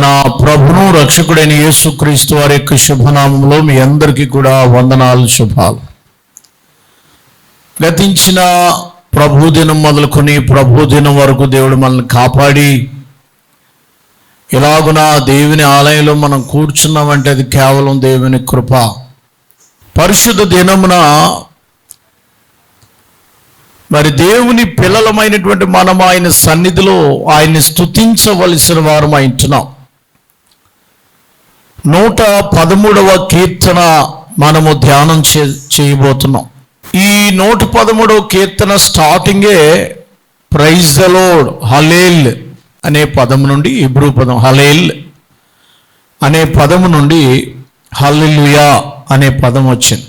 మన ప్రభును రక్షకుడైన యేసుక్రీస్తు వారి యొక్క శుభనామంలో మీ అందరికీ కూడా వందనాలు శుభాలు. గతించిన ప్రభుదినం మొదలుకొని ప్రభుదినం వరకు దేవుడు మనల్ని కాపాడి ఇలాగున దేవుని ఆలయంలో మనం కూర్చున్నామంటే అది కేవలం దేవుని కృప. పరిశుద్ధ దినమున మరి దేవుని పిల్లలమైనటువంటి మనం ఆయన సన్నిధిలో ఆయన్ని స్తుతించవలసిన వారం అయింటున్నాం నూట పదమూడవ కీర్తన మనము ధ్యానం చే చేయబోతున్నాం. ఈ నూట పదమూడవ కీర్తన స్టార్టింగే ప్రైజ్ ద లోడ్ హలేల్ అనే పదం నుండి ఇబ్రూ పదం హలేల్ అనే పదము నుండి హల్లుయా అనే పదం వచ్చింది.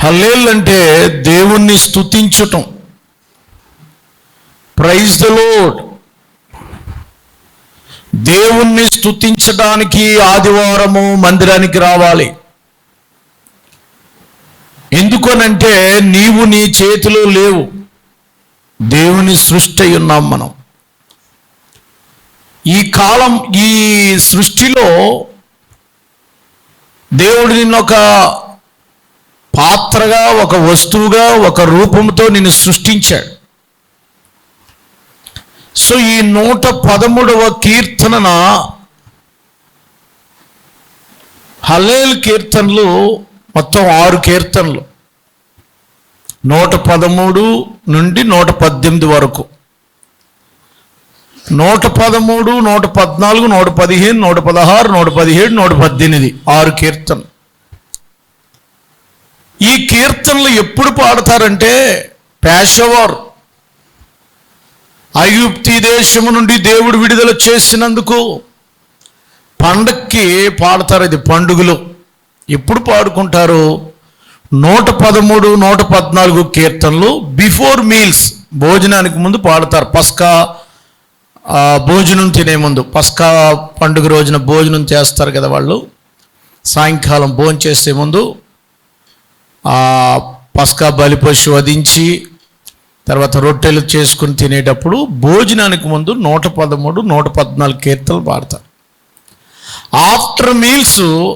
హల్లేల్ అంటే దేవుణ్ణి స్తుతించటం. ప్రైజ్ ద లోడ్ దేవుణ్ణి స్థుతించడానికి ఆదివారము మందిరానికి రావాలి. ఎందుకనంటే నీవు నీ చేతిలో లేవు. దేవుని సృష్టి ఉన్నాం మనం. ఈ కాలం ఈ సృష్టిలో దేవుడు నిన్న ఒక పాత్రగా ఒక వస్తువుగా ఒక రూపంతో నిన్ను సృష్టించాడు. సో ఈ నూట పదమూడవ కీర్తనన హలేల్ కీర్తనలు మొత్తం ఆరు కీర్తనలు. నూట పదమూడు నుండి నూట పద్దెనిమిది వరకు. నూట పదమూడు నూట పద్నాలుగు నూట పదిహేను నూట పదహారు నూట పదిహేడు నూట పద్దెనిమిది ఆరు కీర్తనలు. ఈ కీర్తనలు ఎప్పుడు పాడతారంటే పేషవారు. ఐగుప్తి దేశము నుండి దేవుడు విడుదల చేసినందుకు పండక్కి పాడతారు ఇది పండుగలు. ఎప్పుడు పాడుకుంటారు? నూట పదమూడు నూట పద్నాలుగు కీర్తనలు బిఫోర్ మీల్స్ భోజనానికి ముందు పాడతారు. పస్కా భోజనం తినే ముందు. పస్కా పండుగ రోజున భోజనం చేస్తారు కదా వాళ్ళు. సాయంకాలం భోజనం చేసే ముందు పస్కా బలిపశు వధించి తర్వాత రొట్టెలు చేసుకుని తినేటప్పుడు భోజనానికి ముందు నూట పదమూడు నూట పద్నాలుగు కీర్తనలు పాడతారు. ఆఫ్టర్ మీల్స్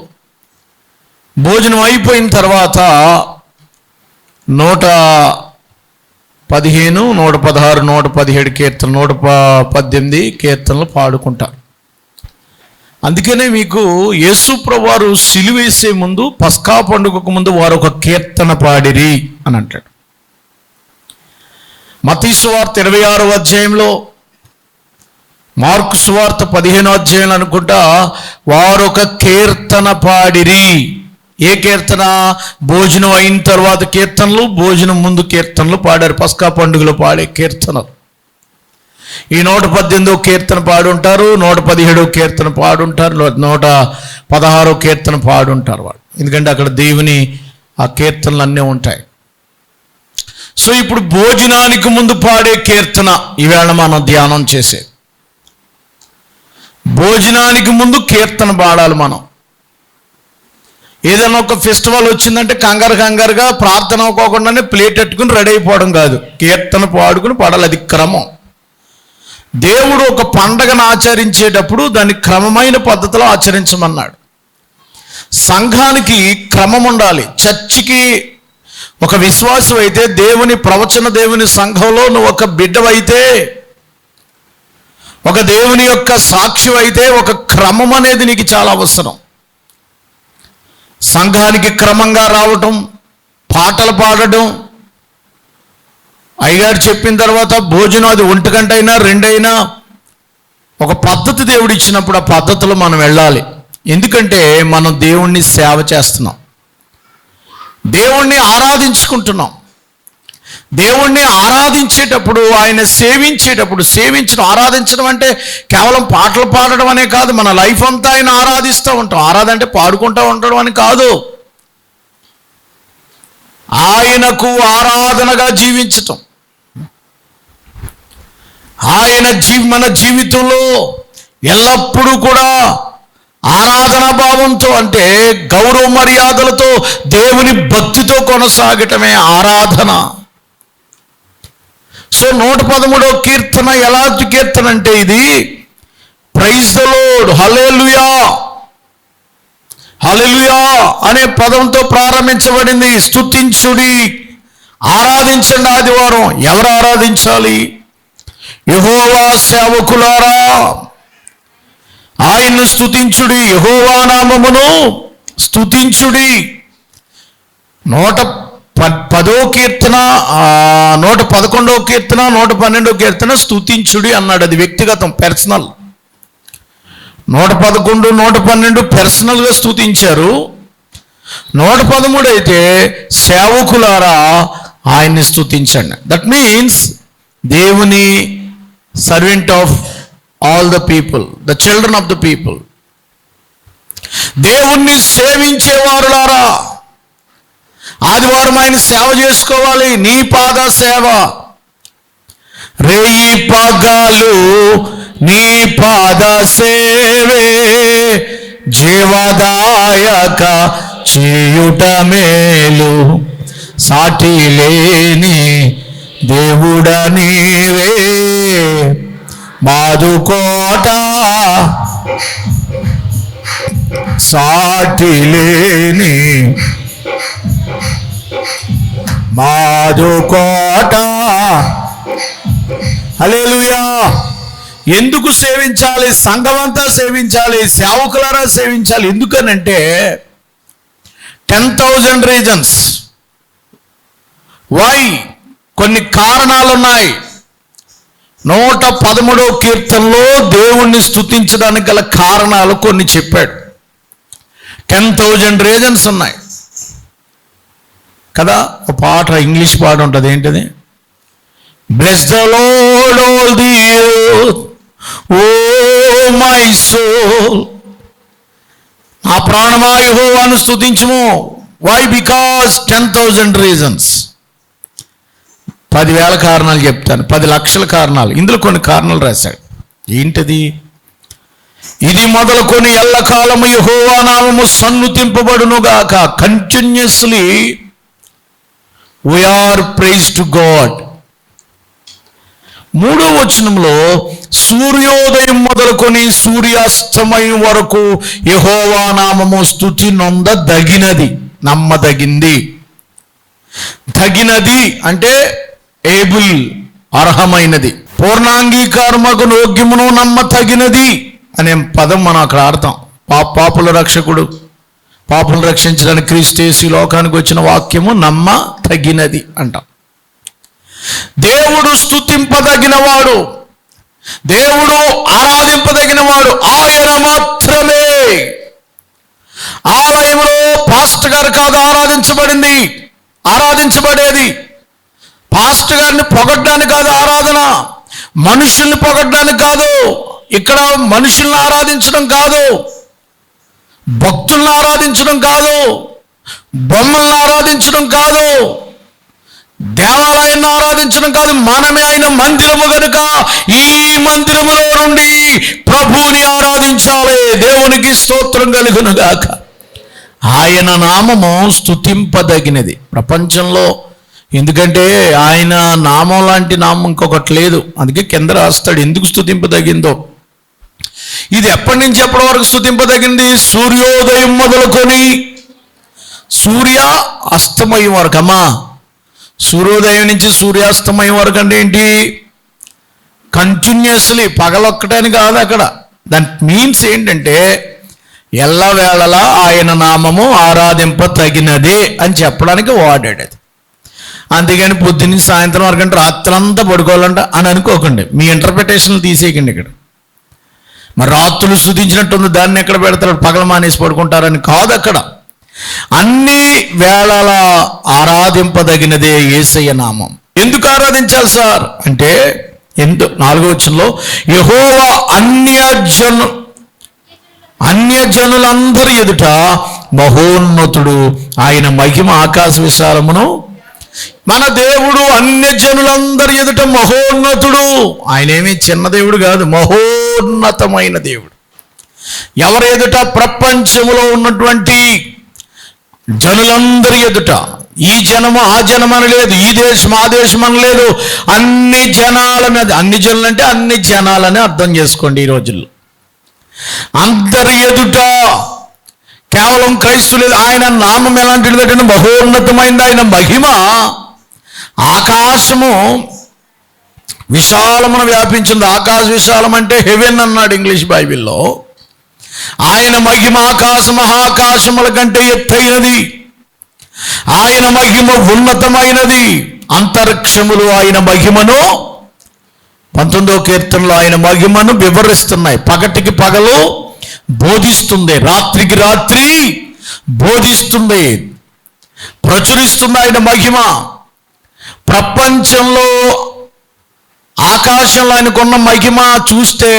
భోజనం అయిపోయిన తర్వాత నూట పదిహేను నూట పదహారు నూట పదిహేడు కీర్తనలు నూట ప- పద్దెనిమిది కీర్తనలు పాడుకుంటారు. అందుకనే మీకు యేసు ప్రభువారు సిలువేసే ముందు పస్కా పండుగకు ముందు వారు ఒక కీర్తన పాడిరి అని అంటాడు. మతీసువార్త ఇరవై ఆరో అధ్యాయంలో మార్కు సువార్త పదిహేనో అధ్యాయం అనుకుంటా వారు ఒక కీర్తన పాడిరి. ఏ కీర్తన? భోజనం అయిన తర్వాత కీర్తనలు భోజనం ముందు కీర్తనలు పాడారు. పస్కా పండుగలో పాడే కీర్తనలు. ఈ నూట పద్దెనిమిదో కీర్తన పాడుంటారు నూట పదిహేడో కీర్తన పాడుంటారు నూట పదహారో కీర్తన పాడుంటారు వాళ్ళు. ఎందుకంటే అక్కడ దేవుని ఆ కీర్తనలు అన్నీ ఉంటాయి. సో ఇప్పుడు భోజనానికి ముందు పాడే కీర్తన ఈవేళ మనం ధ్యానం చేసే. భోజనానికి ముందు కీర్తన పాడాలి మనం. ఏదైనా ఒక ఫెస్టివల్ వచ్చిందంటే కంగారు కంగారుగా ప్రార్థన అవ్వకుండానే ప్లేట్ పెట్టుకుని రెడీ అయిపోవడం కాదు. కీర్తన పాడుకుని పాడాలి అది క్రమం. దేవుడు ఒక పండగను ఆచరించేటప్పుడు దాన్ని క్రమమైన పద్ధతిలో ఆచరించమన్నాడు. సంఘానికి క్రమం ఉండాలి. చర్చికి ఒక విశ్వాసం అయితే దేవుని ప్రవచన దేవుని సంఘంలో నువ్వు ఒక బిడ్డవైతే ఒక దేవుని యొక్క సాక్ష్యం అయితే ఒక క్రమం అనేది నీకు చాలా అవసరం. సంఘానికి క్రమంగా రావటం పాటలు పాడటం. అయ్యగారు చెప్పిన తర్వాత భోజనం అది ఒంటి అయినా రెండైనా ఒక పద్ధతి దేవుడు ఇచ్చినప్పుడు ఆ పద్ధతిలో మనం వెళ్ళాలి. ఎందుకంటే మనం దేవుణ్ణి సేవ చేస్తున్నాం. దేవుణ్ణి ఆరాధించుకుంటున్నాం. దేవుణ్ణి ఆరాధించేటప్పుడు ఆయన సేవించేటప్పుడు సేవించడం ఆరాధించడం అంటే కేవలం పాటలు పాడడం అనే కాదు మన లైఫ్ అంతా ఆయన ఆరాధిస్తూ ఉంటాం. ఆరాధన అంటే పాడుకుంటూ ఉండడం అని కాదు. ఆయనకు ఆరాధనగా జీవించటం. ఆయన జీ మన జీవితంలో ఎల్లప్పుడూ కూడా ఆరాధనా భావంతో అంటే గౌరవ మర్యాదలతో దేవుని భక్తితో కొనసాగటమే ఆరాధన. సో నూట పదమూడో కీర్తన ఎలాంటి కీర్తన అంటే ఇది praise the lord hallelujah hallelujah అనే పదంతో ప్రారంభించబడింది. స్తుతించుడి ఆరాధించండి ఆదివారం ఎవరు ఆరాధించాలి? యహోవా సేవకులారా ఆయన్ను స్థుతించుడి యహోవా నామమును. స్తుతించుడి. నూట పదో కీర్తన ఆ, నూట పదకొండవ కీర్తన నూట పన్నెండవ కీర్తన స్తుతించుడి అన్నాడు. అది వ్యక్తిగతం పర్సనల్ నూట పదకొండు నూట పన్నెండు పర్సనల్గా స్తుతించారు. నూట పదమూడు అయితే సేవకులారా ఆయన్ని స్తుతించండి. దట్ మీన్స్ దేవుని servant of all the people the children of the people దేవుణ్ణి సేవించేవారులారా. ఆదివారం ఆయన సేవ చేసుకోవాలి నీ పాద సేవ. రేయి పగాలు నీ పాద సేవే. జీవదాయక చేయుట మేలు. సాటి లేని దేవుడ నీవే. మాదుకోట సాటి లేని మాదుకోట అలేలుయా ఎందుకు సేవించాలి? సంఘమంతా సేవించాలి సేవకులారా సేవించాలి. ఎందుకనంటే టెన్ థౌజండ్ రీజన్స్. వై? కొన్ని కారణాలు ఉన్నాయి నూట పదమూడవ కీర్తనలో దేవుణ్ణి స్థుతించడానికి గల కారణాలు కొన్ని చెప్పాడు. టెన్ థౌజండ్ రీజన్స్ ఉన్నాయి. కదా ఒక పాట ఇంగ్లీష్ పాట ఉంటుంది ఏంటిది? Bless the lord all the oh my soul నా ప్రాణమా అను స్థుతించము why because ten thousand reasons పదివేల కారణాలు చెప్తాను పది లక్షల కారణాలు. ఇందులో కొన్ని కారణాలు రాశాడు. ఏంటిది? ఇది మొదలుకొని ఎల్లకాలము యహోవా నామము సన్నుతింపబడునుగాక. Continuously we are praise to God మూడో వచనంలో సూర్యోదయం మొదలుకొని సూర్యాస్తమయం వరకు యహోవా నామము స్థుతి నొందదగినది నమ్మదగింది. తగినది అంటే ఏబుల్ అర్హమైనది. పూర్ణాంగీకారమగు నోగ్యమును నమ్మతగినది అనే పదం మనం అక్కడ ఆడతాం. పా పాపుల రక్షకుడు. పాపులు రక్షించడానికి క్రీస్తేసి లోకానికి వచ్చిన వాక్యము నమ్మ తగినది అంటాం. దేవుడు స్తుతింపదగినవాడు. దేవుడు ఆరాధింపదగినవాడు. ఆయన మాత్రమే. ఆలయంలో పాస్ట్ గారు కాదు ఆరాధించబడింది. ఆరాధించబడేది పాస్ట్ గారిని పొగడ్డానికి కాదు ఆరాధన. మనుషుల్ని పొగడ్డానికి కాదు. ఇక్కడ మనుషుల్ని ఆరాధించడం కాదు. భక్తుల్ని ఆరాధించడం కాదు. బొమ్మల్ని ఆరాధించడం కాదు. దేవాలయాన్ని ఆరాధించడం కాదు. మనమే ఆయన మందిరము కనుక ఈ మందిరములో నుండి ప్రభువుని ఆరాధించాలి. దేవునికి స్తోత్రం కలుగునుగాక ఆయన నామము స్థుతింపదగినది ప్రపంచంలో ఎందుకంటే ఆయన నామం లాంటి నామం ఇంకొకటి లేదు. అందుకే కింద రాస్తాడు ఎందుకు స్థుతింపదగిందో ఇది ఎప్పటి నుంచి ఎప్పటి వరకు స్థుతింపదగింది సూర్యోదయం మొదలుకొని సూర్య అస్తమయం వరకు. అమ్మా సూర్యోదయం నుంచి సూర్యాస్తమయం వరకు అంటే ఏంటి? కంటిన్యూస్లీ పగలొక్కటని కాదు అక్కడ. దాని మీన్స్ ఏంటంటే ఎల్లవేళలా ఆయన నామము ఆరాధింప తగినదే అని చెప్పడానికి వాడాడు అది. అంతేగాని పొద్దున్న సాయంత్రం వరకు అంటే రాత్రంతా పడుకోవాలంట అని అనుకోకండి. మీ ఇంటర్ప్రిటేషన్లు తీసేయకండి ఇక్కడ. మరి రాత్రులు శుద్ధించినట్టుంది దాన్ని ఎక్కడ పెడతారు? పగల మానేసి పడుకుంటారని కాదు అక్కడ. అన్ని వేళల ఆరాధింపదగినదే ఏసయ్య నామం. ఎందుకు ఆరాధించాలి సార్? అంటే ఎందు నాలుగో వచ్చంలో యహోవా అన్యజను అన్యజనులందరి ఎదుట మహోన్నతుడు ఆయన మహిమ ఆకాశ విశాలమును మన దేవుడు అన్ని జనులందరి ఎదుట మహోన్నతుడు. ఆయన చిన్న దేవుడు కాదు మహోన్నతమైన దేవుడు. ఎవరి ఎదుట ప్రపంచంలో ఉన్నటువంటి జనులందరి ఎదుట ఈ జనము ఆ జనం లేదు ఈ దేశం ఆ దేశం అనలేదు అన్ని జనాల మీద అన్ని జనులు అంటే అన్ని జనాలని అర్థం చేసుకోండి ఈ రోజుల్లో. అందరి ఎదుట కేవలం క్రైస్తులు ఆయన నామం ఎలాంటిదంటే బహోన్నతమైంది ఆయన మహిమ. ఆకాశము విశాలమున వ్యాపించింది. ఆకాశ విశాలం అంటే హెవెన్ అన్నాడు ఇంగ్లీష్ బైబిల్లో. ఆయన మహిమ ఆకాశ మహాకాశముల కంటే ఎత్తైనది. ఆయన మహిమ ఉన్నతమైనది. అంతరిక్షములు ఆయన మహిమను పంతొమ్మిదో కీర్తనలో ఆయన మహిమను వివరిస్తున్నాయి. పగటికి పగలు బోధిస్తుంది రాత్రికి రాత్రి బోధిస్తుంది ప్రచురిస్తుంది ఆయన మహిమ. ప్రపంచంలో ఆకాశంలో ఆయనకున్న మహిమ చూస్తే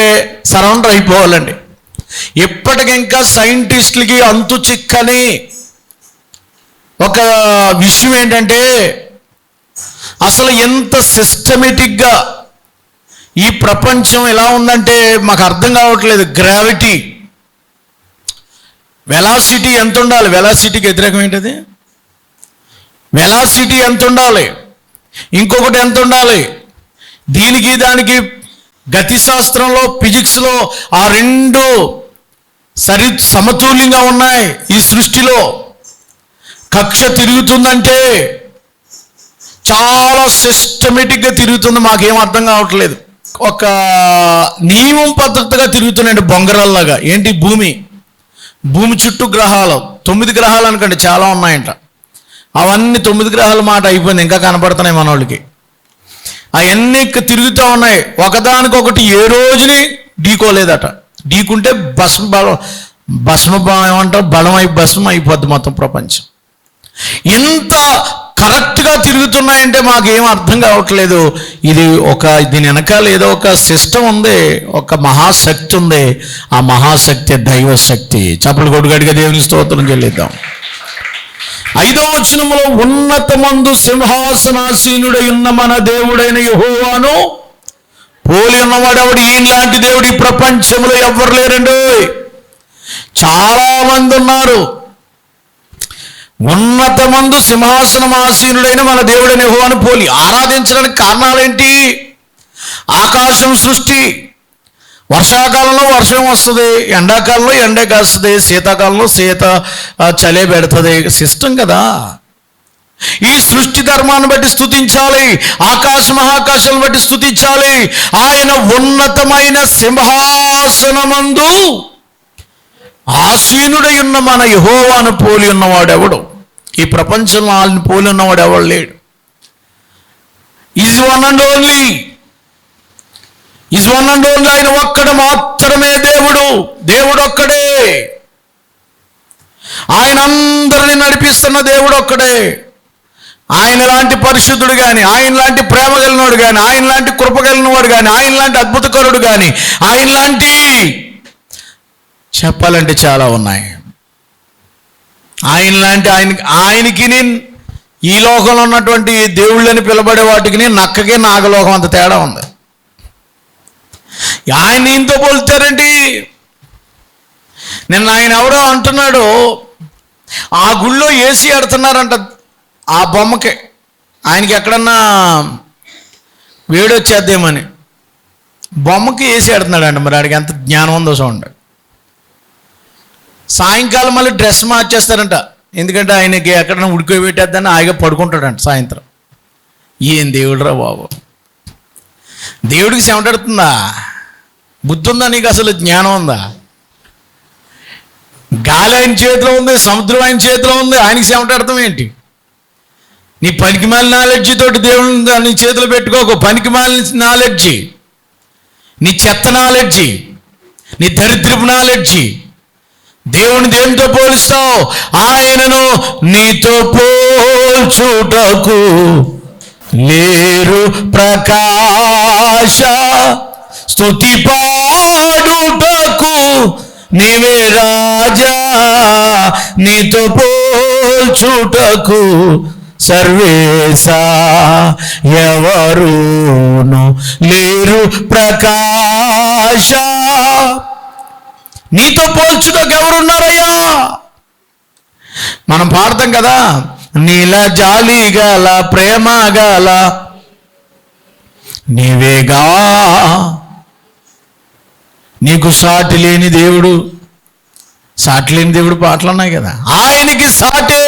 సరౌండర్ అయిపోవాలండి. ఇప్పటికింకా సైంటిస్టులకి అంతు చిక్కని ఒక విషయం ఏంటంటే అసలు ఎంత సిస్టమేటిక్గా ఈ ప్రపంచం ఎలా ఉందంటే మాకు అర్థం కావట్లేదు. గ్రావిటీ. వెలాసిటీ ఎంత ఉండాలి? వెలాసిటీకి వ్యతిరేకం ఏంటది? వెలాసిటీ ఎంత ఉండాలి? ఇంకొకటి ఎంత ఉండాలి? దీనికి దానికి గతి శాస్త్రంలో ఫిజిక్స్లో ఆ రెండు సరి సమతుల్యంగా ఉన్నాయి ఈ సృష్టిలో. కక్ష తిరుగుతుందంటే చాలా సిస్టమేటిక్గా తిరుగుతుంది. మాకేం అర్థం కావట్లేదు. ఒక నియమం పద్ధతిగా తిరుగుతున్నాయండి బొంగరాల్లాగా. ఏంటి భూమి? భూమి చుట్టూ గ్రహాలు. తొమ్మిది గ్రహాలు అనుకోండి చాలా ఉన్నాయంట. అవన్నీ తొమ్మిది గ్రహాల మాట అయిపోయింది ఇంకా కనపడుతున్నాయి మన వాళ్ళకి అవన్నీ తిరుగుతూ ఉన్నాయి. ఒకదానికొకటి ఏ రోజుని ఢీకోలేదట. ఢీకుంటే భస్మ బలం భస్మ ఏమంటారు? బలం అయి భస్మం అయిపోద్ది మొత్తం ప్రపంచం. ఎంత కరెక్ట్గా తిరుగుతున్నాయంటే మాకేం అర్థం కావట్లేదు. ఇది ఒక దీని వెనకాల ఏదో ఒక సిస్టమ్ ఉంది ఒక మహాశక్తి ఉంది. ఆ మహాశక్తి దైవశక్తి చప్పలు కొడుగడిగా దేవుని స్తోత్రం చెల్లిద్దాం. ఐదో వచనములో ఉన్నతమందు సింహాసనాసీనుడై ఉన్న మన దేవుడైన యహోవాను పోలి ఉన్నవాడెవడు ఈయనలాంటి దేవుడు ఈ ప్రపంచంలో ఎవ్వరు లేరండి చాలా మంది ఉన్నారు. ఉన్నతమందు సింహాసనం ఆసీనుడైన మన దేవుడైన యెహోవాను పోలి ఆరాధించడానికి కారణాలేంటి? ఆకాశం సృష్టి. వర్షాకాలంలో వర్షం వస్తుంది ఎండాకాలంలో ఎండ కాస్తుంది శీతాకాలంలో శీత ఆ, చలే పెడుతుంది. సిస్టమ్ కదా. ఈ సృష్టి ధర్మాన్ని బట్టి స్థుతించాలి ఆకాశ మహాకాశాలను బట్టి స్థుతించాలి ఆయన ఉన్నతమైన సింహాసనమందు ఆసీనుడై ఉన్న మన యహోవాను పోలి ఉన్నవాడెవడు ఈ ప్రపంచంలో వాళ్ళని పోలి ఉన్నవాడు ఎవడు లేడు? Is one and only is one and only ఆయన ఒక్కడు మాత్రమే దేవుడు. దేవుడు ఒక్కడే. ఆయన అందరిని నడిపిస్తున్న దేవుడు ఒక్కడే. ఆయన లాంటి పరిశుద్ధుడు కానీ ఆయన లాంటి ప్రేమ కలిగినవాడు కానీ ఆయన లాంటి కృప కలిగినవాడు కానీ ఆయన లాంటి అద్భుతకరుడు కానీ ఆయన లాంటి చెప్పాలంటే చాలా ఉన్నాయి. ఆయన లాంటి ఆయన ఆయనకి ఈ లోకంలో ఉన్నటువంటి దేవుళ్ళని పిలబడే వాటికి నక్కకి నాగలోకం అంత తేడా ఉంది. ఆయన ఈయనతో పోల్చారండి నిన్న ఆయన ఎవరో అంటున్నాడు ఆ గుళ్ళో ఏసీ ఆడుతున్నారంట ఆ బొమ్మకి. ఆయనకి ఎక్కడన్నా వేడొచ్చేద్దేమని. బొమ్మకి ఏసీ ఆడుతున్నాడంట మరి ఆడికి ఎంత జ్ఞానం ఉందో చూడండి. సాయంకాలం మళ్ళీ డ్రెస్ మార్చేస్తారంట. ఎందుకంటే ఆయనకి ఎక్కడైనా ఉడికోబెట్టేద్దని ఆయన పడుకుంటాడంట సాయంత్రం. ఏం దేవుడురా బాబు? దేవుడికి చెమటడుతుందా బుద్ధి ఉందా నీకు అసలు? జ్ఞానం ఉందా? గాలి ఆయన చేతిలో ఉంది సముద్రం ఆయన చేతిలో ఉంది ఆయనకి చెమటడతాం ఏంటి? నీ పనికిమాల నాలెడ్జి తోటి దేవుడిని నీ చేతిలో పెట్టుకోకు. పనికి పనికిమాల నాలెడ్జి నీ చెత్త నాలెడ్జి నీ దరిద్రపు నాలెడ్జి దేవుని దేనితో పోలుస్తావు? ఆయనను నీతో పోల్చుటకు. లేరు ప్రకాశ స్థుతి పాడుటకు నీవే రాజా నీతో పోల్చుటకు. సర్వేశా ఎవరును లేరు ప్రకాశ. నీతో పోల్చుటకు ఎవరున్నారయ్యా? మనం పాడతాం కదా నీల జాలి గల ప్రేమ గల నీవేగా? నీకు సాటి లేని దేవుడు సాటి లేని దేవుడు పాటలు ఉన్నాయి కదా. ఆయనకి సాటి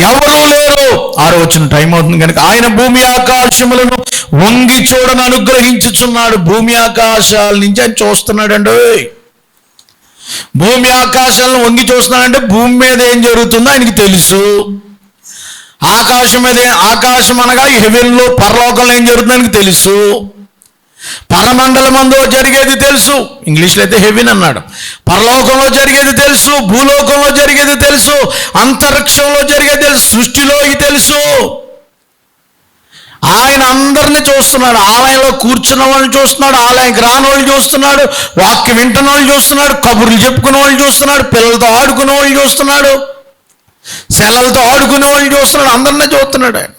ఎవరూ లేరు? ఆరు వచ్చిన టైం అవుతుంది కనుక ఆయన భూమి ఆకాశములను వంగి చూడని అనుగ్రహించుచున్నాడు. భూమి ఆకాశాల నుంచి ఆయన చూస్తున్నాడండి. భూమి ఆకాశాలను వంగి చూస్తున్నానంటే భూమి మీద ఏం జరుగుతుందో ఆయనకి తెలుసు. ఆకాశం మీద ఆకాశం అనగా హెవెన్లో పరలోకంలో ఏం జరుగుతుందో ఆయనకి తెలుసు. పరమండలమందు జరిగేది తెలుసు. ఇంగ్లీష్లో అయితే హెవెన్ అన్నాడు. పరలోకంలో జరిగేది తెలుసు భూలోకంలో జరిగేది తెలుసు అంతరిక్షంలో జరిగేది తెలుసు సృష్టిలో ఇది తెలుసు. ఆయన అందరిని చూస్తున్నాడు ఆలయంలో కూర్చున్న వాళ్ళని చూస్తున్నాడు ఆలయానికి రాని వాళ్ళు చూస్తున్నాడు వాక్యం వింటున్న వాళ్ళు చూస్తున్నాడు కబుర్లు చెప్పుకునే వాళ్ళు చూస్తున్నాడు పిల్లలతో ఆడుకునే వాళ్ళు చూస్తున్నాడు సెలవులతో ఆడుకునే వాళ్ళు చూస్తున్నాడు అందరినీ చూస్తున్నాడు ఆయన.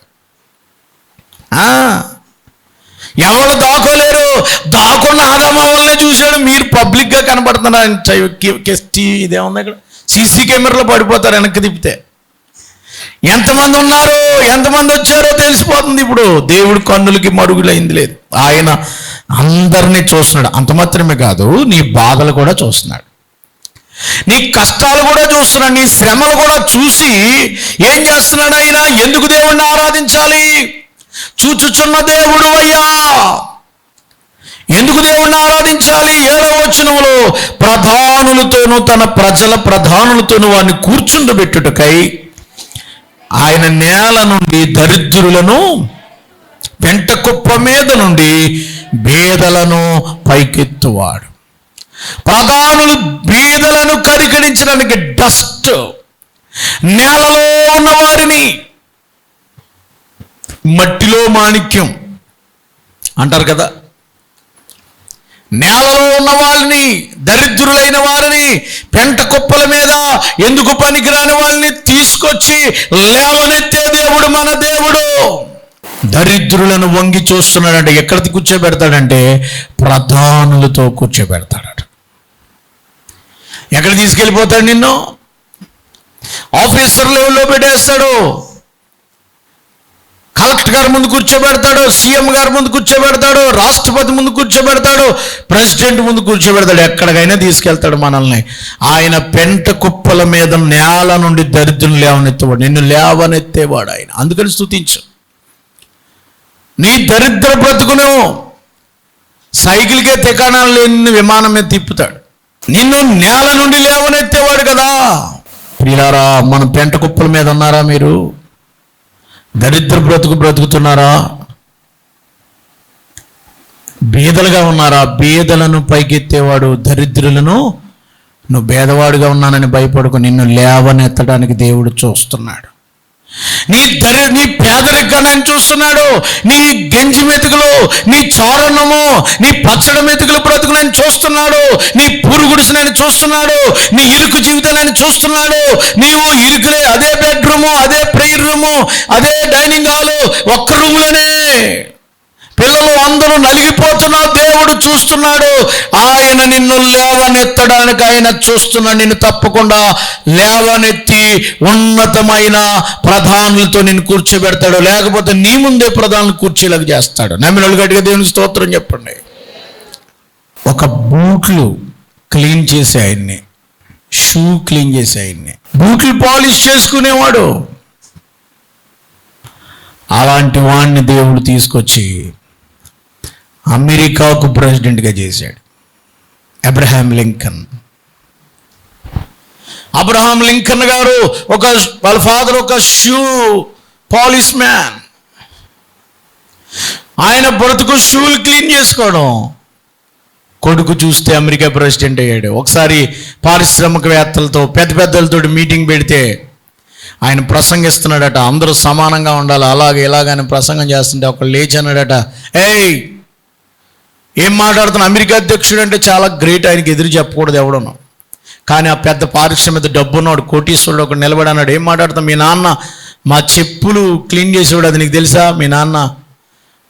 ఎవరు దాకోలేరు దాకున్న ఆదామ చూశాడు మీరు పబ్లిక్గా కనబడుతున్నారు ఇదేముంది ఇక్కడ? సీసీ కెమెరాలో పడిపోతారు వెనక్కి తిప్పితే. ఎంతమంది ఉన్నారు? ఎంతమంది వచ్చారో తెలిసిపోతుంది ఇప్పుడు. దేవుడి కన్నులకి మరుగులైంది లేదు. ఆయన అందరినీ చూస్తున్నాడు. అంత మాత్రమే కాదు నీ బాధలు కూడా చూస్తున్నాడు. నీ కష్టాలు కూడా చూస్తున్నాడు. నీ శ్రమలు కూడా చూసి ఏం చేస్తున్నాడు ఆయన? ఎందుకు దేవుణ్ణి ఆరాధించాలి? చూచుచున్న దేవుడు అయ్యా. ఎందుకు దేవుణ్ణి ఆరాధించాలి? ఏడవ వచనంలో ప్రధానులతోనూ తన ప్రజల ప్రధానులతోనూ వాడిని కూర్చుండబెట్టుటకై ఆయన నేల నుండి దరిద్రులను పెంట కుప్ప మీద నుండి బీదలను పైకెత్తువాడు. ప్రధానులు బీదలను కరికరించడానికి డస్ట్ నేలలో ఉన్న వారిని మట్టిలో మాణిక్యం అంటారు కదా. నేలలో ఉన్న వాళ్ళని దరిద్రులైన వారిని పెంట కుప్పల మీద ఎందుకు పనికిరాని వాళ్ళని తీసుకొచ్చి లేవనెత్తే దేవుడు మన దేవుడు. దరిద్రులను వంగి చూస్తున్నాడంటే ఎక్కడ కూర్చోబెడతాడంటే ప్రధానులతో కూర్చోబెడతాడట. ఎక్కడ తీసుకెళ్ళిపోతాడు నిన్ను? ఆఫీసర్ లెవెల్లో పెట్టేస్తాడు? కలెక్టర్ గారి ముందు కూర్చోబెడతాడు సీఎం గారి ముందు కూర్చోబెడతాడు రాష్ట్రపతి ముందు కూర్చోబెడతాడు ప్రెసిడెంట్ ముందు కూర్చోబెడతాడు ఎక్కడికైనా తీసుకెళ్తాడు మనల్ని. ఆయన పెంట కుప్పల మీద నేల నుండి దరిద్రం లేవనెత్తేవాడు నిన్ను లేవనెత్తేవాడు ఆయన. అందుకని స్థుతించు నీ దరిద్ర బ్రతుకును సైకిల్కే తెకాణాలు లేని విమానం మీద తిప్పుతాడు. నిన్ను నేల నుండి లేవనెత్తేవాడు కదా. ప్రియులారా మన పెంట కుప్పల మీద ఉన్నారా మీరు? దరిద్ర బ్రతుకు బ్రతుకుతున్నారా? బీదలుగా ఉన్నారా? బీదలను పైకెత్తేవాడు దరిద్రులను నువ్వు భేదవాడుగా ఉన్నానని భయపడుకు నిన్ను లేవనెత్తడానికి దేవుడు చూస్తున్నాడు. నీ దరి నీ పేదరికాన్ని చూస్తున్నాడు. నీ గెంజి మెతుకులు నీ చోరణము నీ పచ్చడి మెతుకులు బ్రతుకు నేను చూస్తున్నాడు. నీ పురుగుడిసి నేను చూస్తున్నాడు. నీ ఇరుకు జీవితాన్ని చూస్తున్నాడు. నీవు ఇరుకులే అదే బెడ్రూము అదే ప్రేయర్ రూము అదే డైనింగ్ హాలు ఒక్క రూములోనే. పిల్లలు అందరూ నలిగిపోతున్నావు దేవుడు చూస్తున్నాడు. ఆయన నిన్ను లేవనెత్తడానికి ఆయన చూస్తున్నాడు నిన్ను తప్పకుండా లేవనెత్తి ఉన్నతమైన ప్రధానులతో నిన్ను కూర్చోబెడతాడు. లేకపోతే నీ ముందే ప్రధానులు కూర్చోలేక చేస్తాడు. నమ్మినోళ్ళు గట్టిగా దేవుని స్తోత్రం చెప్పండి. ఒక బూట్లు క్లీన్ చేసే ఆయన్ని షూ క్లీన్ చేసే ఆయన్ని బూట్లు పాలిష్ చేసుకునేవాడు. అలాంటి వాడిని దేవుడు తీసుకొచ్చి అమెరికాకు ప్రెసిడెంట్గా చేశాడు. Abraham Lincoln. అబ్రహాం లింకన్ గారు ఒక వాళ్ళ ఫాదర్ ఒక షూ పాలిష్ మ్యాన్ ఆయన బ్రతుకు షూలు క్లీన్ చేసుకోవడం. కొడుకు చూస్తే అమెరికా ప్రెసిడెంట్ అయ్యాడు. ఒకసారి పారిశ్రామికవేత్తలతో పెద్ద పెద్దలతో మీటింగ్ పెడితే ఆయన ప్రసంగిస్తున్నాడట. అందరూ సమానంగా ఉండాలి. అలాగే ఇలాగని ప్రసంగం చేస్తుంటే ఒకళ్ళు లేచి అన్నాడట ఏయ్! ఏం మాట్లాడుతున్నా? అమెరికా అధ్యక్షుడు అంటే చాలా గ్రేట్ ఆయనకి ఎదురు చెప్పకూడదు ఎవడను. కానీ ఆ పెద్ద పారిశ్రమిక డబ్బు ఉన్నాడు కోటీశ్వరుడు ఒకడు నిలబడి అన్నాడు ఏం మాట్లాడుతాం మీ నాన్న మా చెప్పులు క్లీన్ చేసేవాడు అది నీకు తెలుసా? మీ నాన్న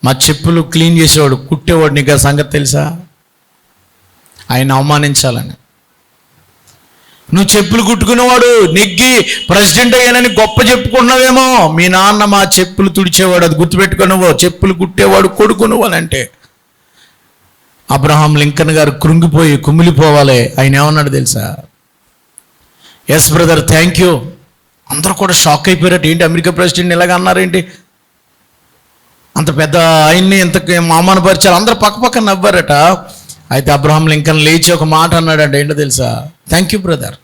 మా చెప్పులు క్లీన్ చేసేవాడు కుట్టేవాడు నీకు ఆ సంగతి తెలుసా? ఆయన అవమానించాలని. నువ్వు చెప్పులు కుట్టుకునేవాడు నెగ్గి ప్రెసిడెంట్ అయ్యానని గొప్ప చెప్పుకున్నావేమో. మీ నాన్న మా చెప్పులు తుడిచేవాడు అది గుర్తుపెట్టుకునేవో చెప్పులు కుట్టేవాడు కొడుకు నువ్వు అని అంటే అబ్రహాం లింకన్ గారు కృంగిపోయి కుమిలిపోవాలి. ఆయన ఏమన్నాడు తెలుసా? ఎస్ బ్రదర్ థ్యాంక్ యూ అందరూ కూడా షాక్ అయిపోయారట ఏంటి అమెరికా ప్రెసిడెంట్ ఇలాగ అన్నారేంటి అంత పెద్ద ఆయన్ని ఇంత మామానపరిచారు అందరూ పక్క పక్క నవ్వారట. అయితే అబ్రహాం లింకన్ లేచి ఒక మాట అన్నాడంట ఏంటో తెలుసా? థ్యాంక్ యూ బ్రదర్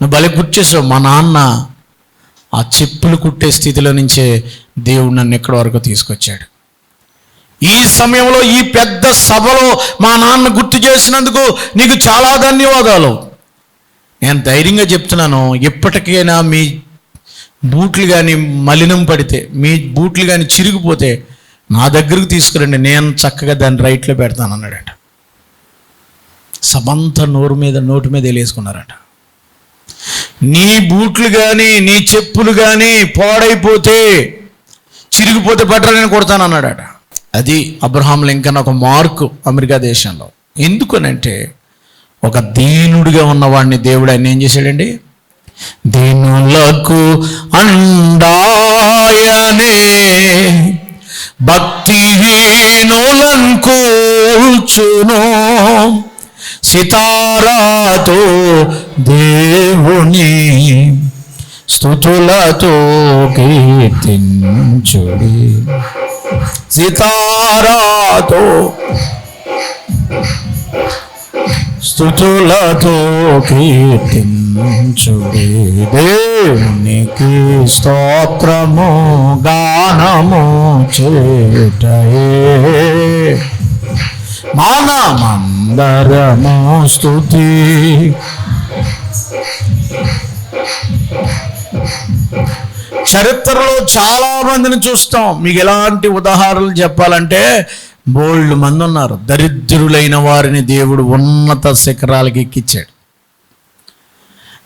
నువ్వు భలే కుట్టేసావు మా నాన్న ఆ చెప్పులు కుట్టే స్థితిలో నుంచే దేవుడు నన్ను ఎక్కడి వరకు తీసుకొచ్చాడు? ఈ సమయంలో ఈ పెద్ద సభలో మా నాన్న గుర్తు చేసినందుకు నీకు చాలా ధన్యవాదాలు. నేను ధైర్యంగా చెప్తున్నాను ఎప్పటికైనా మీ బూట్లు కానీ మలినం పడితే మీ బూట్లు కానీ చిరిగిపోతే నా దగ్గరకు తీసుకురండి నేను చక్కగా దాన్ని రైట్లో పెడతాను అన్నాడట. సమంత నోరు మీద నోటు మీద వేలేసుకున్నారట. నీ బూట్లు కానీ నీ చెప్పులు కానీ పాడైపోతే చిరిగిపోతే బెటర్ నేను కొడతాను అన్నాడట అది అబ్రహాం లింకన్ ఒక మార్కు అమెరికా దేశంలో. ఎందుకనంటే ఒక దీనుడిగా ఉన్నవాడిని దేవుడు ఆయన ఏం చేశాడండి? దీనులకు అండాయనే భక్తిహీనులను కూర్చును సితారాతో దేవుని స్థుతులతో కీర్తించుడి. సితారాతో స్థుతులతో కీర్తించుడి దేవునికి స్తోత్రము గానము చేటయే. మానమందరము స్థుతి చరిత్రలో చాలా మందిని చూస్తాం. మీకు ఎలాంటి ఉదాహరణలు చెప్పాలంటే బోల్డ్ మంది ఉన్నారు. దరిద్రులైన వారిని దేవుడు ఉన్నత శిఖరాలకి ఎక్కించాడు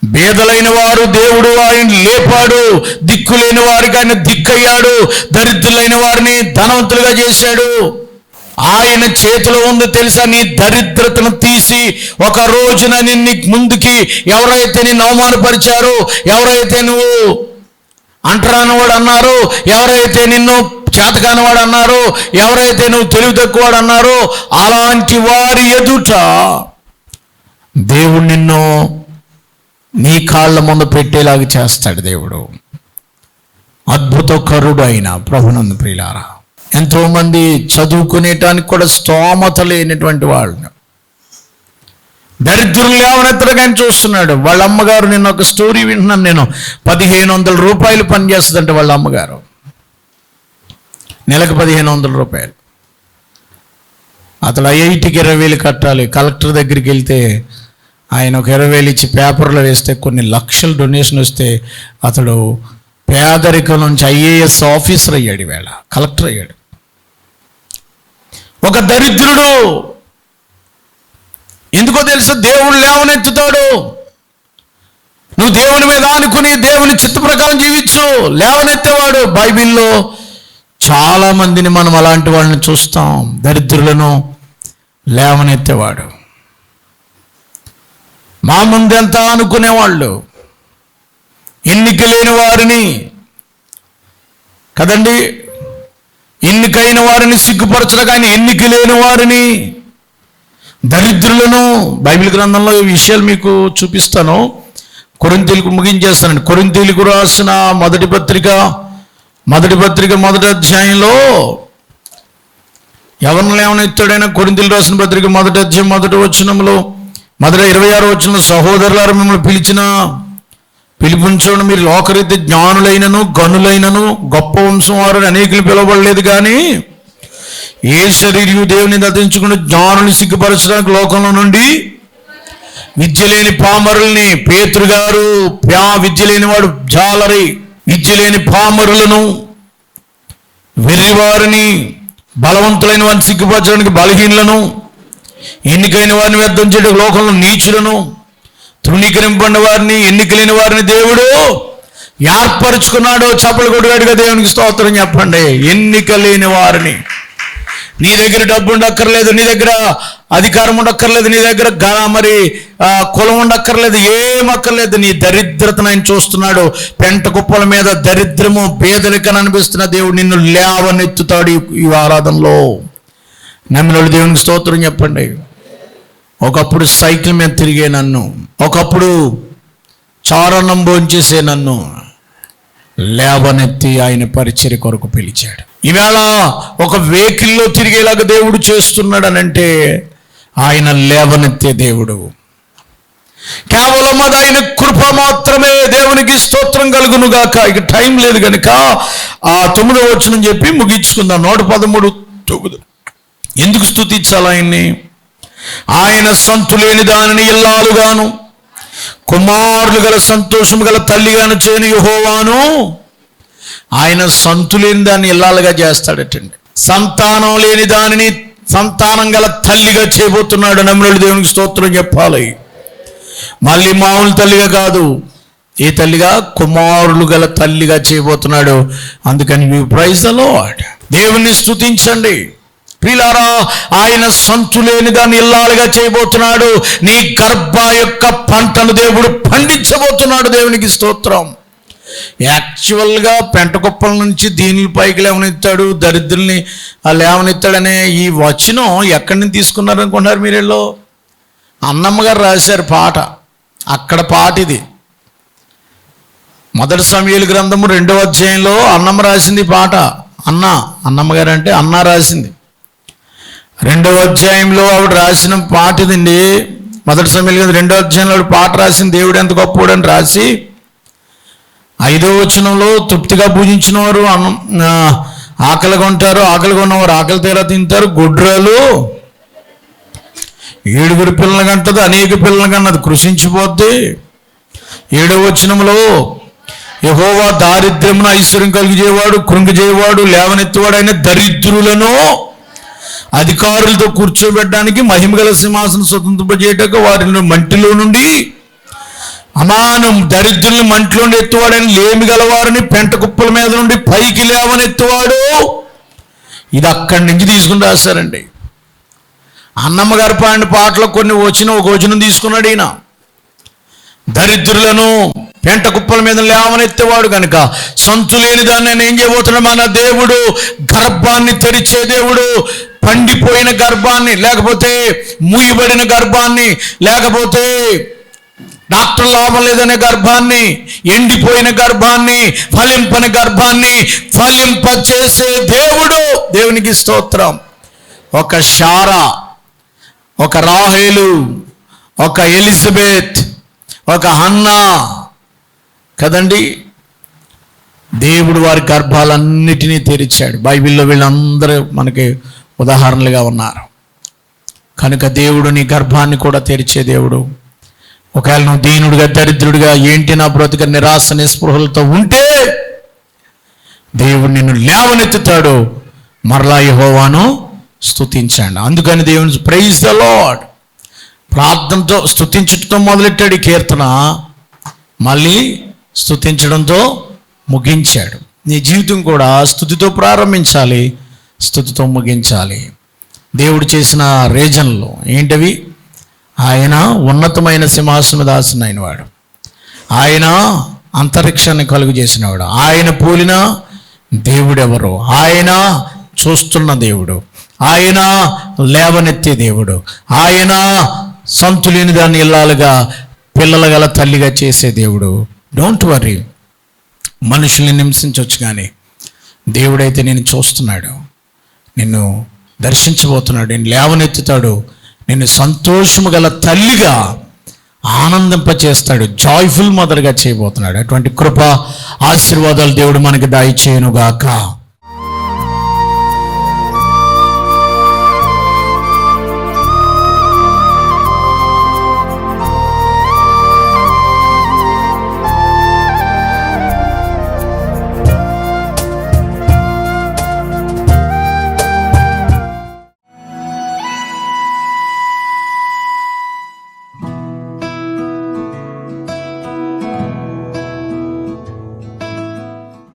బేదలైన వారు దేవుడు ఆయన లేపాడు. దిక్కులేని వారికి ఆయన దిక్కయ్యాడు. దరిద్రులైన వారిని ధనవంతులుగా చేశాడు. ఆయన చేతిలో ఉంది తెలుసా నీ దరిద్రతను తీసి ఒక రోజున నిన్ను ముందుకి ఎవరైతే నిన్ను అవమానపరిచారో ఎవరైతే నువ్వు అంటరానివాడు అన్నారు ఎవరైతే నిన్ను చేతకానివాడు అన్నారు ఎవరైతే నువ్వు తెలివి తక్కువవాడు అన్నారో అలాంటి వారి ఎదుట దేవుడు నిన్ను నీ కాళ్ళ ముందు పెట్టేలాగా చేస్తాడు దేవుడు. అద్భుత కరుడు అయిన ప్రభునందు ప్రియులారా ఎంతోమంది చదువుకునేటానికి కూడా స్తోమత లేనటువంటి వాళ్ళు దరిద్రులు లేవనెత్తరు చూస్తున్నాడు. వాళ్ళ అమ్మగారు నిన్న ఒక స్టోరీ వింటున్నాను నేను. పదిహేను వందల రూపాయలు పనిచేస్తుందంటే వాళ్ళ అమ్మగారు. నెలకు పదిహేను వందల రూపాయలు. అతడు ఐఐటికి ఇరవై వేలు కట్టాలి. కలెక్టర్ దగ్గరికి వెళ్తే ఆయన ఒక ఇరవై వేలు ఇచ్చి పేపర్లో వేస్తే కొన్ని లక్షల డొనేషన్ వస్తే అతడు పేదరికం నుంచి ఐఏఎస్ ఆఫీసర్ అయ్యాడు వేళ కలెక్టర్ అయ్యాడు. ఒక దరిద్రుడు ఎందుకో తెలుసు? దేవుడు లేవనెత్తుతాడు. నువ్వు దేవుని మీద అనుకుని దేవుని చిత్త ప్రకారం జీవించు. లేవనెత్తేవాడు. బైబిల్లో చాలా మందిని మనం అలాంటి వాళ్ళని చూస్తాం. దరిద్రులను లేవనెత్తేవాడు. మా ముందెంత అనుకునేవాళ్ళు ఎన్నిక లేని వారిని. కదండి? ఎన్నికైన వారిని సిగ్గుపరచడం కానీ ఎన్నిక లేని వారిని. దరిద్రులను బైబిల్ గ్రంథంలో ఈ విషయాలు మీకు చూపిస్తాను. కొరింతీలకు ముగించేస్తానండి. కొరింతీలకు రాసిన మొదటి పత్రిక మొదటి పత్రిక మొదటి అధ్యాయంలో ఎవరిని లేవనెత్తాడైనా కొరింతలు రాసిన పత్రిక మొదటి అధ్యాయం మొదటి వచనంలో మొదటి ఇరవై ఆరు వచ్చిన సహోదరులారు మిమ్మల్ని పిలిచిన పిలిపించడం. మీరు లోకరీతి జ్ఞానులైనను గనులైనను గొప్ప వంశం వారు అనేకులు పిలవబడలేదు కానీ ఏ శరీరం దేవుని దర్శించుకుని జ్ఞానుని సిగ్గుపరచడానికి లోకంలో నుండి విద్య లేని పామరుల్ని పేతురు గారు ప్యా విద్య లేని వాడు జాలరి విద్య లేని పామరులను వెర్రివారిని బలవంతులైన వారిని సిగ్గుపరచడానికి బలహీనులను ఎన్నికైన వారిని వ్యర్థం చేయడానికి లోకంలో నీచులను తృణీకరింపడిన వారిని ఎన్నికలేని వారిని దేవుడు ఏర్పరచుకున్నాడో చప్పలు కొట్టుగాడుగా దేవునికి స్తోత్రం చెప్పండి. ఎన్నిక లేని వారిని. నీ దగ్గర డబ్బు ఉండక్కర్లేదు నీ దగ్గర అధికారం ఉండక్కర్లేదు నీ దగ్గర గా- మరి కులం ఉండక్కర్లేదు ఏం అక్కర్లేదు. నీ దరిద్రతను ఆయన చూస్తున్నాడు. పెంట కుప్పల మీద దరిద్రము పేదరికను అనిపిస్తున్న దేవుడు నిన్ను లేవనెత్తుతాడు ఈ- ఈ ఆరాధనలో. నమ్మినోళ్ళు దేవునికి స్తోత్రం చెప్పండి. ఒకప్పుడు సైకిల్ మీద తిరిగే నన్ను ఒకప్పుడు చారణం భోంచేసే నన్ను లేవనెత్తి ఆయన పరిచర్య కొరకు పిలిచాడు. ఈవేళ ఒక వెహికల్లో తిరిగేలాగా దేవుడు చేస్తున్నాడనంటే ఆయన లేవనెత్తే దేవుడు. కేవలం అది ఆయన కృప మాత్రమే దేవునికి స్తోత్రం కలుగును గాక ఇక టైం లేదు కనుక ఆ తొమ్మిదో వచ్చిన చెప్పి ముగించుకుందాం. నూట పదమూడు తొమ్మిది. ఎందుకు స్తుతించాలి ఆయన్ని? ఆయన సంతు లేని దానిని ఇల్లాలుగాను కుమారులు గల సంతోషం గల తల్లిగాను చేయని యుహోవాను. ఆయన సంతు లేని దాన్ని ఇల్లాలుగా చేస్తాడటండి. సంతానం లేని దానిని సంతానం గల తల్లిగా చేయబోతున్నాడు నమ్ముడు దేవునికి స్తోత్రం చెప్పాలి. మళ్ళీ మామూలు తల్లిగా కాదు. ఏ తల్లిగా? కుమారులు గల తల్లిగా చేయబోతున్నాడు. అందుకని మీ ప్రైజ్ ద దేవుణ్ణి స్తుతించండి. ప్రిలారా ఆయన సంతు లేని దాన్ని ఇల్లాలుగా చేయబోతున్నాడు. నీ గర్భ యొక్క పంటను దేవుడు పండించబోతున్నాడు దేవునికి స్తోత్రం. యాక్చువల్గా పెంట కుప్పల నుంచి దీని పైకి లేవనెత్తాడు దరిద్రుల్ని లేవనెత్తాడనే ఈ వచనం ఎక్కడి నుంచి తీసుకున్నారనుకుంటున్నారు మీరు అన్నమ్మ గారు రాశారు పాట. అక్కడ పాట ఇది. మొదటి సమయలు గ్రంథము రెండవ అధ్యాయంలో అన్నమ్మ రాసింది పాట. అన్న అన్నమ్మ గారు అంటే అన్న రాసింది. రెండవ అధ్యాయంలో ఆవిడ రాసిన పాట ఇదండి. మొదటి సమయంలో రెండో అధ్యాయంలో పాట రాసిన దేవుడు ఎంత గొప్పవాడని రాసి ఐదో వచనంలో తృప్తిగా పూజించిన వారు ఆకలిగా ఉంటారు ఆకలిగా ఉన్నవారు ఆకలి తీరా తింటారు గుడ్రాలు ఏడుగురు పిల్లలు కంటది అనేక పిల్లలు కన్నది కృషించిపోద్ది ఏడవ వచనంలో యహోవా దారిద్ర్యమును ఐశ్వర్యం కలిగజేవాడు కృంగజేవాడు లేవనెత్తువాడు అయిన దరిద్రులను అధికారులతో కూర్చోబెట్టడానికి మహిమగల సింహాసనం స్వతంత్రింపజేయటకు వారిని మంటిలో నుండి అమానం దరిద్రుల్ని మంటిలో నుండి ఎత్తువాడని లేమి గలవారిని పెంట కుప్పల మీద నుండి పైకి లేవనెత్తువాడు ఇది అక్కడి నుంచి తీసుకుని రాశారండి. అన్నమ్మ గారు పాడిన పాటలో కొన్ని వచ్చిన ఒక వచనం తీసుకున్నాడు ఈయన. దరిద్రులను పెంట కుప్పల మీద లేవనెత్తేవాడు కనుక సంతు లేని దాన్ని నేను ఏం చేయబోతున్నాడు మన దేవుడు గర్భాన్ని తెరిచే దేవుడు పండిపోయిన గర్భాన్ని లేకపోతే మూయబడిన గర్భాన్ని లేకపోతే డాక్టర్ లాభం లేదనే గర్భాన్ని ఎండిపోయిన గర్భాన్ని ఫలింపని గర్భాన్ని ఫలింప చేసే దేవుడు దేవునికి స్తోత్రం. ఒక షారా ఒక రాహేలు ఒక ఎలిజబెత్ ఒక హన్నా కదండి? దేవుడు వారి గర్భాలన్నిటినీ తెరిచాడు. బైబిల్లో వీళ్ళందరూ మనకి ఉదాహరణలుగా ఉన్నారు. కనుక దేవుడు నీ గర్భాన్ని కూడా తెరిచే దేవుడు. ఒకవేళ నువ్వు దీనుడిగా దరిద్రుడిగా ఏంటి నా బ్రతుక నిరాశ నిస్పృహలతో ఉంటే దేవుడు నిన్ను లేవనెత్తుతాడు. మరలా యహోవాను స్థుతించండి అందుకని దేవుని ప్రైజ్ ద లాడ్ ప్రార్థనతో స్థుతించడంతో మొదలెట్టాడు ఈ కీర్తన. మళ్ళీ స్తుతించడంతో ముగించాడు. నీ జీవితం కూడా స్థుతితో ప్రారంభించాలి. స్థుతితో ముగించాలి. దేవుడు చేసిన రీజన్లు ఏంటవి? ఆయన ఉన్నతమైన సింహాసనం మీద ఆసన వాడు. ఆయన అంతరిక్షాన్ని కలుగు చేసినవాడు. ఆయన పోలిన దేవుడెవరు? ఆయన చూస్తున్న దేవుడు. ఆయన లేవనెత్తే దేవుడు. ఆయన సంతులేని దాన్ని ఇల్లాలుగా పిల్లల గల తల్లిగా చేసే దేవుడు. డోంట్ వరీ మనుషుల్ని నిమిషించవచ్చు కానీ దేవుడైతే నేను చూస్తున్నాడు. నిన్ను దర్శించబోతున్నాడు నేను లేవనెత్తుతాడు నిన్ను సంతోషము గల తల్లిగా ఆనందింపచేస్తాడు జాయ్ఫుల్ మదర్గా చేయబోతున్నాడు. అటువంటి కృప ఆశీర్వాదాలు దేవుడు మనకి దాయి చేయనుగాక